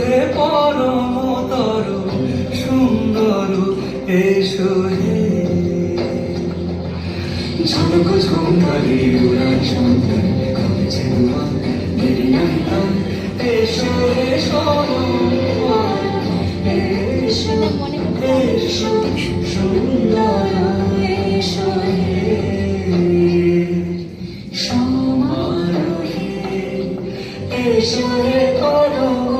হে পরমতর সুন্দর এসো হে। ঝুমকো ঝুমকারি গোড়া ঝুমকারি কমেছে ধোয়া দেরি নাই তাম এসো এসো এসো এসো সুন্দর এসো সমারোহে এসো রে করো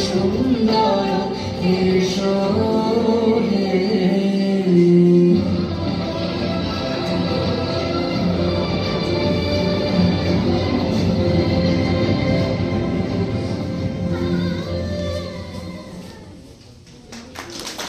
সুন্দর